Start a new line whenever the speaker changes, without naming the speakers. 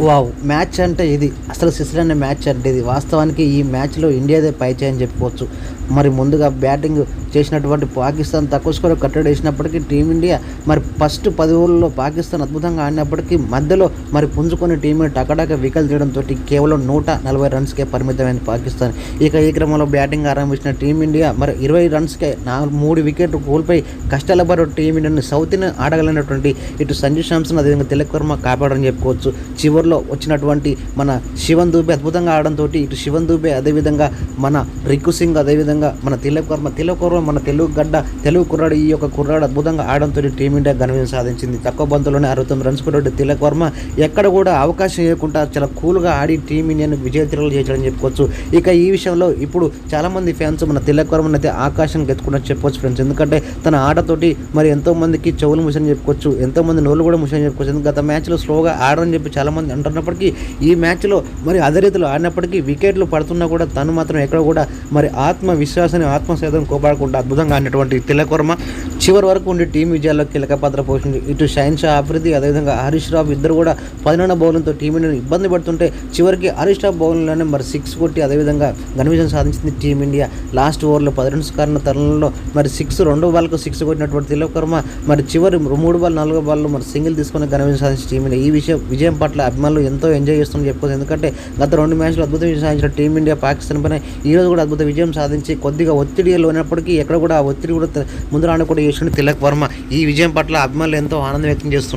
Wow match అంటే ఇది. అసలు సిసర్ అనే మ్యాచ్ అంటే ఇది. వాస్తవానికి ఈ మ్యాచ్లో ఇండియాదే పై చేయని చెప్పుకోవచ్చు. మరి ముందుగా బ్యాటింగ్ చేసినటువంటి పాకిస్తాన్ తక్కువ స్కోర్ కట్టడి వేసినప్పటికీ టీమిండియా మరి ఫస్ట్ పది ఓవర్లలో పాకిస్తాన్ అద్భుతంగా ఆడినప్పటికీ మధ్యలో మరి పుంజుకొని టీంని టకటాక వికెట్ తీయడంతో కేవలం నూట నలభై రన్స్కే పరిమితమైంది పాకిస్తాన్. ఇక ఈ క్రమంలో బ్యాటింగ్ ఆరంభించిన టీమిండియా మరి ఇరవై రన్స్కే నాలుగు మూడు వికెట్లు కోల్పోయి కష్టాల పడే టీమిండియాని సౌత్ని ఆడగలిగినటువంటి ఇటు సంజు శాంసన్ అదేవిధంగా తిలక్ వర్మ కాపాడని చెప్పుకోవచ్చు. చివరిలో వచ్చినటువంటి మన శివన్ దూబే అద్భుతంగా ఆడడంతో ఇటు శివన్ దూబే అదేవిధంగా మన రిక్కు సింగ్ అదేవిధంగా మన తిలక్ వర్మ తిలక్ వర్మ మన తెలుగు గడ్డ తెలుగు కుర్రాడు ఈ యొక్క కుర్రాడు అద్భుతంగా ఆడంతో టీమిండియా ఘన విజయం సాధించింది. తక్కువ బంతుల్లోనే అరవై తొమ్మిది రన్స్ కొట్టాడు తిలక్ వర్మ ఎక్కడ కూడా అవకాశం ఇవ్వకుండా చాలా కూల్గా ఆడి టీమిండియాను విజయ తిరగలు చేశాడని చెప్పుకోవచ్చు. ఇక ఈ విషయంలో ఇప్పుడు చాలామంది ఫ్యాన్స్ మన తిలక్ వర్మని అయితే ఆకాశం ఎత్తుకున్నట్టు చెప్పవచ్చు ఫ్రెండ్స్. ఎందుకంటే తన ఆటతోటి మరి ఎంతో మందికి చెవులు ముసని చెప్పుకోవచ్చు ఎంతో మంది నోళ్ళు కూడా ముసని చెప్పుకోవచ్చు. ఎందుకంటే గత మ్యాచ్లో స్లోగా ఆడని చెప్పి చాలామంది అంటున్నప్పటికీ ఈ మ్యాచ్లో మరి అదే రీతిలో ఆడినప్పటికీ వికెట్లు పడుతున్నా కూడా తను మాత్రం ఎక్కడ కూడా మరి విశ్వాసాన్ని ఆత్మసేదం కోపాడకుండా అద్భుతంగా ఆడినటువంటి తిలకవర్మ చివరి వరకు ఉండి టీం విజయాల్లో కీలక పాత్ర పోషించి ఇటు షైన్ షా ఆఫ్రిది అదేవిధంగా హరీష్ రావు ఇద్దరు కూడా పదిహేను బౌలింగ్తో టీమిండియాను ఇబ్బంది పడుతుంటే చివరికి హరీష్ రావు బౌలింగ్లోనే మరి సిక్స్ కొట్టి అదేవిధంగా ఘన విజయం సాధించింది టీమిండియా. లాస్ట్ ఓవర్లో పది రన్స్ కారణ తరుణంలో మరి సిక్స్ రెండో బాల్కు సిక్స్ కొట్టినటువంటి తిలకర్మ మరి చివరి మూడు బాల్ నాలుగో బాల్లో మరి సింగిల్ తీసుకొని ఘన విజయం సాధించిన టీమిండియా. ఈ విషయం విజయం పట్ల అభిమానులు ఎంతో ఎంజాయ్ చేస్తుందని చెప్పుకోవచ్చు. ఎందుకంటే గత రెండు మ్యాచ్లు అద్భుత విజయం సాధించిన టీమిండియా పాకిస్తాన్ పైన ఈ రోజు కూడా అద్భుత విజయం సాధించి కొద్దిగా ఒత్తిడి లోనప్పటికీ ఎక్కడ కూడా ఆ ఒత్తిడి కూడా ముందు రాను కూడా చేసిన తిలక్ వర్మ ఈ విజయం పట్ల అభిమానులు ఎంతో ఆనందం వ్యక్తం చేస్తున్నారు.